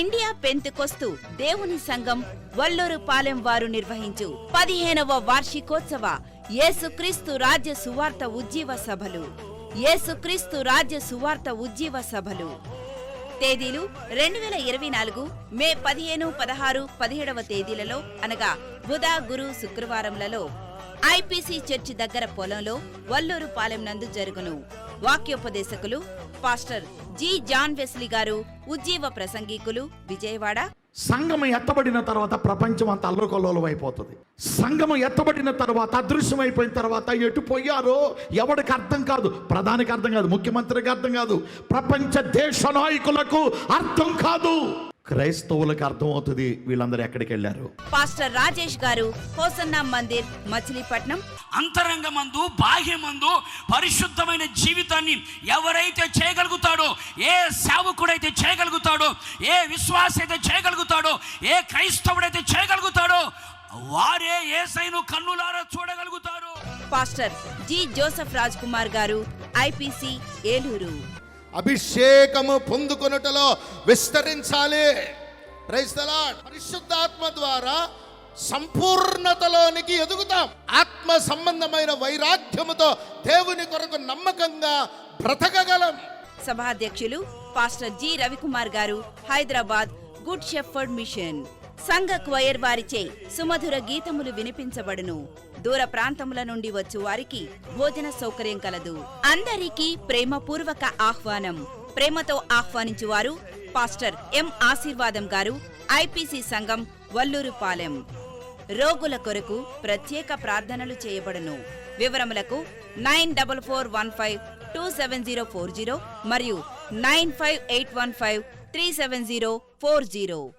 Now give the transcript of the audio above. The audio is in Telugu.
ఇండియా పెంతుకొస్తు దేవుని సంఘం వల్లూరు పాలెం వారు నిర్వహించు పదిహేనవ వార్షికోత్సవ యేసుక్రీస్తు రాజ్య సువార్త ఉజ్జీవ సభలు. యేసుక్రీస్తు రాజ్య సువార్త ఉజ్జీవ సభలు. తేదీలు రెండు వేల ఇరవై నాలుగు మే పదిహేను పదహారు పదిహేడవ తేదీలలో అనగా బుధ గురు శుక్రవారంలలో ఐపీసీ చర్చి దగ్గర పొలంలో వల్లూరు పాలెం నందు జరుగును. వాక్యోపదేశకులు పాస్టర్ జి. జాన్ వెస్లీ గారు ఉజ్జీవ ప్రసంగికులు విజయవాడ. సంఘం ఎత్తబడిన తర్వాత ప్రపంచం అంత అల్లకొల్లోలం అయిపోతుంది. సంఘం ఎత్తబడిన తర్వాత అదృశ్యం అయిపోయిన తర్వాత ఎటు పోయారో ఎవరికి అర్థం కాదు. ప్రధానికి అర్థం కాదు ముఖ్యమంత్రికి అర్థం కాదు. ప్రపంచ దేశ నాయకులకు అర్థం కాదు. క్రైస్తవులకు అర్థమవుతుంది వీళ్ళందరూ ఎక్కడికి వెళ్ళారు. పాస్టర్ రాజేష్ గారు హోసన్నా మందిర్ మచిలీపట్నం. అంతరంగమందు బాహ్యమందు పరిశుద్ధమైన జీవితాన్ని ఎవరైతే చేయగలుగుతాడో ఏ సేవకుడైతే చేయగలుగుతాడో ఏ విశ్వాస అయితే చేయగలుగుతాడో ఏ క్రైస్తవుడైతే చేయగలుగుతాడో వారే ఏసైను కన్నులారా చూడగలుగుతారు. Pastor G Joseph Raj Kumar గారు ఐపీసీ ఏలూరు. అభిషేకము పొందుకొనుటలో విస్తరించాలి. క్రైస్తలా పరిశుద్ధాత్మ ద్వారా సంపూర్ణతలోనికి ఎదుగుతాం. ఆత్మ సంబంధమైన వైరాగ్యముతో దేవుని కొరకు నమ్మకంగా బ్రతకగలం. సభాధ్యక్షులు పాస్టర్ జి రవికుమార్ గారు హైదరాబాద్ గుడ్ షెఫర్డ్ మిషన్. సంఘ క్వయర్ వారిచే సుమధుర గీతములు వినిపించబడును. దూర ప్రాంతముల నుండి వచ్చు వారికి భోజన సౌకర్యం కలదు. అందరికీ ప్రేమపూర్వక ఆహ్వానం. ప్రేమతో ఆహ్వానించు వారు పాస్టర్ ఎం ఆశీర్వాదం గారు ఐపీసీ సంఘం వల్లూరుపాలెం. రోగుల కొరకు ప్రత్యేక ప్రార్థనలు చేయబడును. వివరములకు nine double four one five two seven zero four zero మరియు nine five eight one five three seven zero four zero.